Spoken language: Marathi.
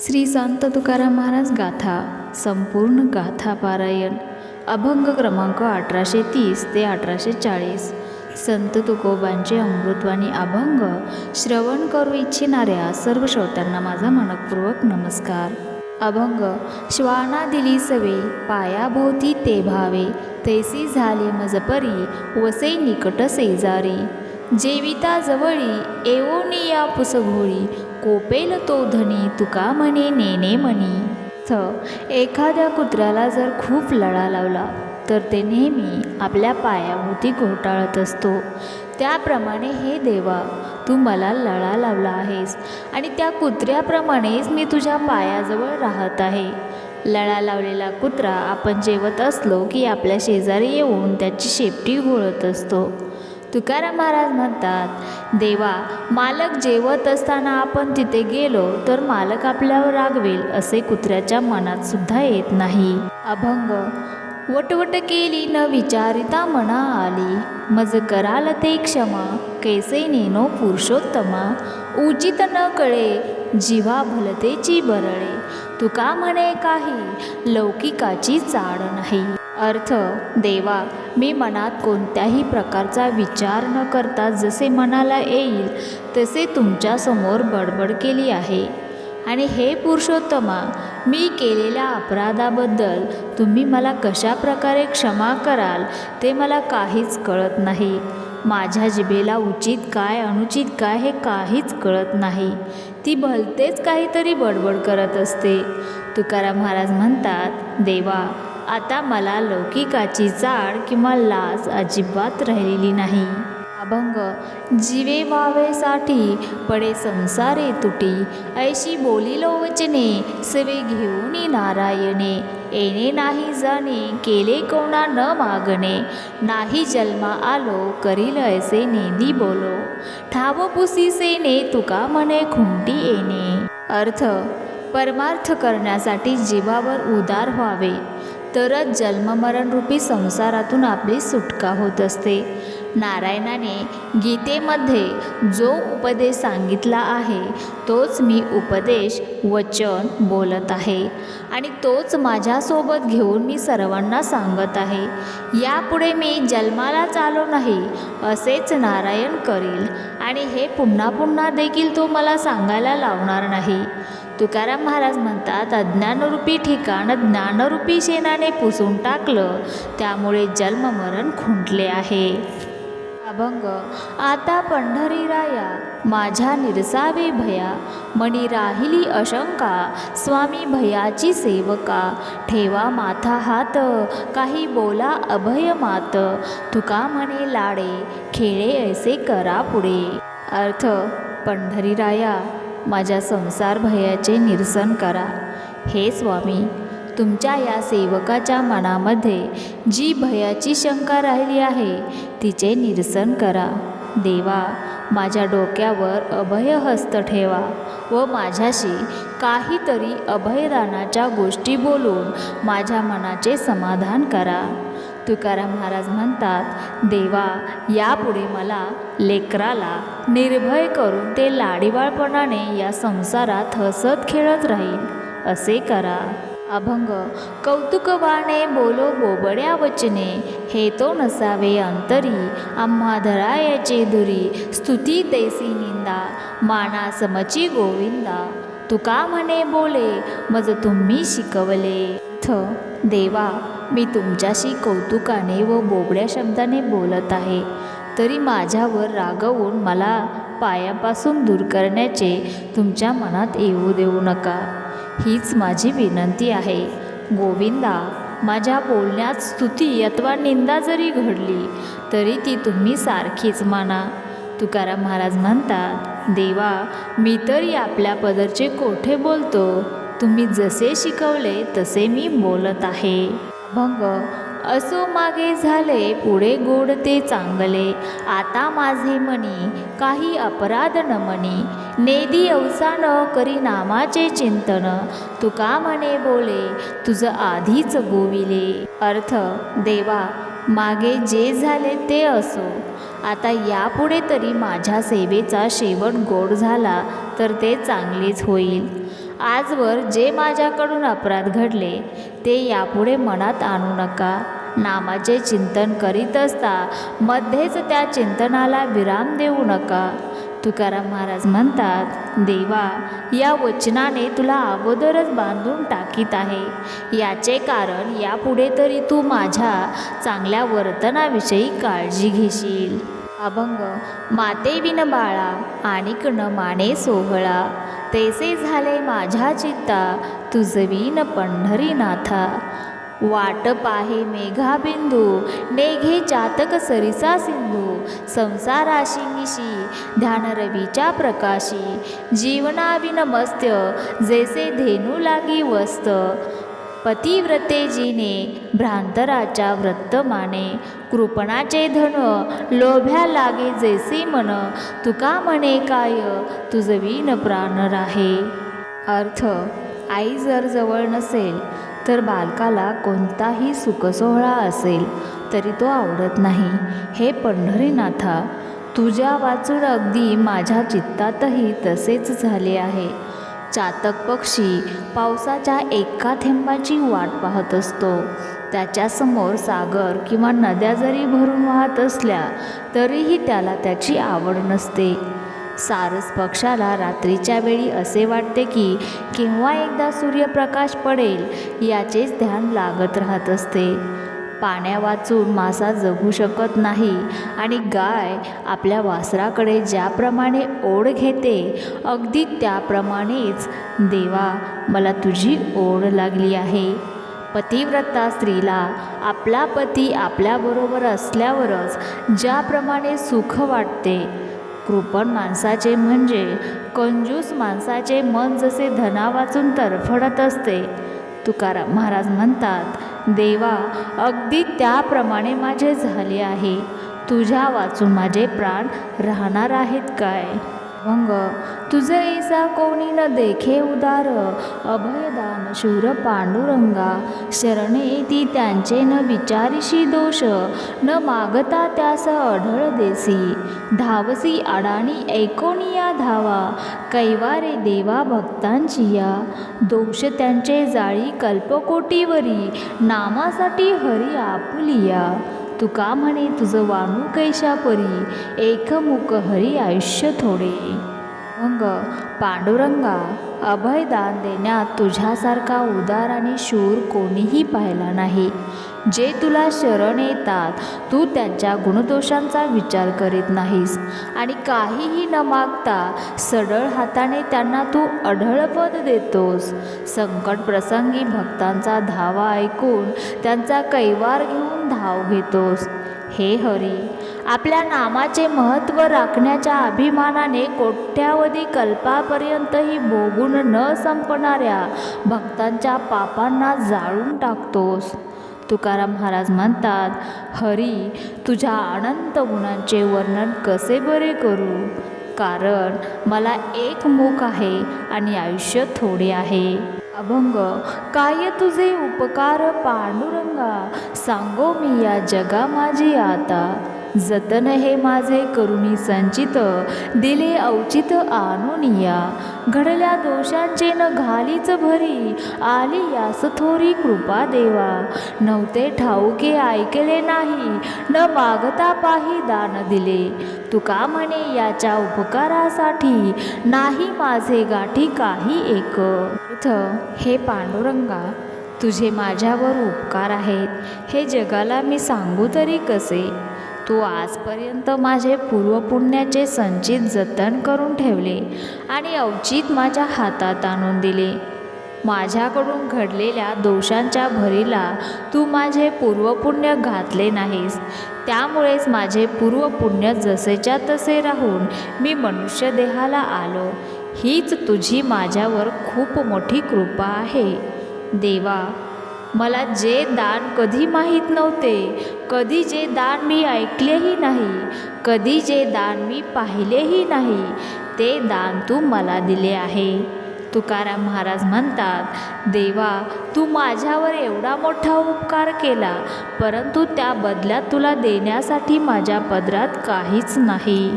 श्री संत तुकाराम महाराज गाथा संपूर्ण गाथा पारायण. अभंग क्रमांक अठराशे तीस ते अठराशे चाळीस. संत तुकोबांचे अमृतवाणी अभंग श्रवण करू इच्छिणाऱ्या सर्व श्रोत्यांना माझा मनपूर्वक नमस्कार. अभंग श्वाना दिली सवे पायाभोवती ते भावे तैसी झाले मजपरी वसे निकट सेजारी जेविता जवळी एवोनी पुसघोळी कोपेल तो धनी तुका म्हणे नेने म्हणी थ एखाद्या कुत्र्याला जर खूप लळा लावला तर ते नेहमी आपल्या पायाभोवती घोटाळत असतो. त्याप्रमाणे हे देवा तू मला लळा लावला आहेस आणि त्या कुत्र्याप्रमाणेच मी तुझ्या पायाजवळ राहत आहे. लळा लावलेला कुत्रा आपण जेवत असलो की आपल्या शेजारी येऊन त्याची शेपटी घोळत असतो. तुकाराम महाराज म्हणतात देवा मालक जेवत असताना आपण तिथे गेलो तर मालक आपल्यावर रागवेल असे कुत्र्याच्या मनात सुद्धा येत नाही. अभंग. वटवट केली न विचारिता मना आली. मज कराल ते क्षमा कैसे नेनो पुरुषोत्तमा. उचित न कळे जीवा भलतेची बरळे. तुका म्हणे काही लौकिकाची चाड नाही. अर्थ देवा मी मनात कोणत्याही प्रकारचा विचार न करता जसे मनाला येईल तसे तुमच्यासमोर बडबड केली आहे. आणि हे पुरुषोत्तमा मी केलेल्या अपराधाबद्दल तुम्ही मला कशा प्रकारे क्षमा कराल ते मला काहीच कळत नाही. माझ्या जिभेला उचित काय अनुचित काय हे काहीच कळत नाही. ती भलतेच काहीतरी बडबड करत असते. तुकाराम महाराज म्हणतात देवा आता मला लौकिकाची जाड किंवा लाज अजिबात राहिलेली नाही. अभंग जीवे व्हावेसाठी पडे संसारे तुटी ऐशी बोलिलो वचने सवे घेऊन नारायणे येणे नाही जाणे केले कोणा न मागणे नाही जन्मा आलो करील ऐसे नेंदी बोलो ठाव पुसीसेने तुका म्हणे खुंटी येणे. अर्थ परमार्थ करण्यासाठी जीवावर उदार व्हावे. तरच जन्ममरणरूपी संसारातून आपली सुटका होत असते. नारायणाने गीतेमध्ये जो उपदेश सांगितला आहे तोच मी उपदेश वचन बोलत आहे आणि तोच माझ्यासोबत घेऊन मी सर्वांना सांगत आहे. यापुढे मी जन्माला चालो नाही असेच नारायण करेल आणि हे पुन्हा पुन्हा देखील तो मला सांगायला लावणार नाही. तुकाराम महाराज म्हणतात अज्ञानरूपी ठिकाण ज्ञानरूपी शेणाने पुसून टाकलं त्यामुळे जन्ममरण खुंटले आहे. अभंग आता पंढरी राया माझ्या निरसावे भया मणी राहिली अशंका स्वामी भयाची सेवका ठेवा माथा हात काही बोला अभय मात तुका म्हणे लाडे खेळे ऐसे करा पुढे. अर्थ पंढरी राया माझ्या संसार भयाचे निरसन करा. हे स्वामी तुमच्या या सेवकाच्या मनामध्ये जी भयाची शंका राहिली आहे तिचे निरसन करा. देवा माझ्या डोक्यावर अभयहस्त ठेवा व माझ्याशी काहीतरी अभयदानाच्या गोष्टी बोलून माझ्या मनाचे समाधान करा. तुकाराम महाराज म्हणतात देवा यापुढे मला लेकराला निर्भय करून ते लाडीवाळपणाने या संसारात हसत खेळत राहील. असे करा. अभंग कौतुकवाने बोलो बोबड्या वचने हे तो नसावे अंतरी आम्हा धरायाचे दुरी स्तुती तैसी निंदा माना समची गोविंदा. तुका म्हणे बोले? मज तुम्ही शिकवले. थ देवा मी तुमच्याशी कौतुकाने व बोबड्या शब्दाने बोलत आहे. तरी माझ्यावर रागवून मला पायापासून दूर करण्याचे तुमच्या मनात येऊ देऊ नका. हीच माझी विनंती आहे. गोविंदा माझ्या बोलण्यात स्तुती अथवा निंदा जरी घडली तरी ती तुम्ही सारखीच माना. तुकाराम महाराज म्हणतात देवा मी तरी आपल्या पदरचे कोठे बोलतो? तुम्ही जसे शिकवले तसे मी बोलत आहे. भंग असो मागे झाले पुढे गोड ते चांगले. आता माझे मनी काही अपराध न मनी. नेदी अवसान करी नामाचे चिंतन. तुका म्हणे बोले तुझं आधीच गोविले अर्थ देवा मागे जे झाले ते असो. आता यापुढे तरी माझ्या सेवेचा शेवट गोड झाला तर ते चांगलेच होईल. आजवर जे माझ्याकडून अपराध घडले ते यापुढे मनात आणू नका. नामाचे चिंतन करीत असता मध्येच त्या चिंतनाला विराम देऊ नका. तुकाराम महाराज म्हणतात देवा या वचनाने तुला अगोदरच बांधून टाकीत आहे. याचे कारण यापुढे तरी तू माझ्या चांगल्या वर्तनाविषयी काळजी घेशील. अभंग माते विन बाळा आणि न माने सोहळा. तैसे झाले माझ्या चित्ता तुझवीन पंढरीनाथा. वाट पाहे मेघाबिंदू मेघे चातक सरिसा सिंधू संसाराशी निशी ध्यानरवीच्या प्रकाशी जीवनाविन मस्त जैसे धेनू लागी वस्त पतिव्रते जिने भ्रांतराच्या व्रतमाने कृपणाचे धन लोभ्या लागे जैसे मन तुका म्हणे काय तुझवीन प्राण राहे. अर्थ आई जर जवळ नसेल तर बालकाला कोणताही सुखसोहळा असेल तरी तो आवडत नाही. हे पंढरीनाथा तुझ्या वाचून अगदी माझ्या चित्तातही तसेच झाले आहे. चातक पक्षी पावसाच्या एका थेंबाची वाट पाहत असतो. त्याच्यासमोर सागर किंवा नद्या जरी भरून वाहत असल्या तरीही त्याला त्याची आवड नसते. सारस पक्षाला रात्रीच्या वेळी असे वाटते की केव्हा एकदा सूर्यप्रकाश पडेल याचेच ध्यान लागत राहत असते. पाण्या वाचून मासा जगू शकत नाही आणि गाय आपल्या वासराकडे ज्याप्रमाणे ओढ घेते अगदी त्याप्रमाणेच देवा मला तुझी ओढ लागली आहे. पतिव्रता स्त्रीला आपला पती आपल्याबरोबर असल्यावरच ज्याप्रमाणे सुख वाटते कृपण माणसाचे म्हणजे कंजूस माणसाचे मन जसे धना वाचून तरफडत असते. तुकाराम महाराज म्हणतात देवा अगदी त्याप्रमाणे माझे झाले आहे. तुझ्या वाचून माझे प्राण राहणार आहेत काय? भंग तुझे ऐसा कोणी न देखे उदार अभयदा शूर पांडुरंगा शरणे ती त्यांचे न विचारिशी दोष न मागता त्यास अढळ देसी. धावसी अडाणी ऐकोनिया धावा कैवारे देवा भक्तांची या दोष त्यांचे जाळी कल्पकोटीवरी नामासाठी हरी आपुलिया. तुका म्हणे तुझं वाणू कैशा परी एकमुख हरी आयुष्य थोडे. अभंग पांडुरंगा अभयदान देण्यात तुझ्यासारखा उदार आणि शूर कोणीही पाहिला नाही. जे तुला शरण येतात तू त्यांच्या गुणदोषांचा विचार करीत नाहीस. आणि काहीही न मागता सडळ हाताने त्यांना तू अढळपद देतोस. संकट प्रसंगी भक्तांचा धावा ऐकून त्यांचा कैवार घेऊन धाव घेतोस. हे हरी आपल्या नामाचे महत्त्व राखण्याच्या अभिमानाने कोट्यावधी कल्पापर्यंतही भोगून न संपणाऱ्या भक्तांच्या पापांना जाळून टाकतोस. तुकाराम महाराज म्हणतात हरी तुझ्या अनंत गुणांचे वर्णन कसे बरे करू? कारण मला एक मुख आहे आणि आयुष्य थोडे आहे. अभंग काय तुझे उपकार पांडुरंगा? सांगो मी या जगा माझी आता. जतन हे माझे करुणी संचित दिले औचित आणूनिया घडल्या दोषांचे न घालीच भरी आली यास थोरी कृपा देवा. नव्हते ठाऊके ऐकले नाही न मागता पाही दान दिले. तुका म्हणे याच्या उपकारासाठी नाही माझे गाठी काही एक. थ हे पांडुरंगा तुझे माझ्यावर उपकार आहेत. हे जगाला मी सांगू तरी कसे? तू आजपर्यंत माझे पूर्वपुण्याचे संचित जतन करून ठेवले आणि अवचित माझ्या हातात आणून दिले. माझ्याकडून घडलेल्या दोषांच्या भरीला तू माझे पूर्वपुण्य घातले नाहीस. त्यामुळेच माझे पूर्वपुण्य जसेच्या तसे राहून मी मनुष्य देहाला आलो. हीच तुझी माझ्यावर खूप मोठी कृपा आहे. देवा मला जे दान कधी माहीत नव्हते कधी जे दान मी ऐकलेही नाही कधी जे दान मी पाहिलेही नाही ते दान तू मला दिले आहे. तुकाराम महाराज म्हणतात देवा तू माझ्यावर एवढा मोठा उपकार केला परंतु त्या बदल्यात तुला देण्यासाठी माझ्या पदरात काहीच नाही.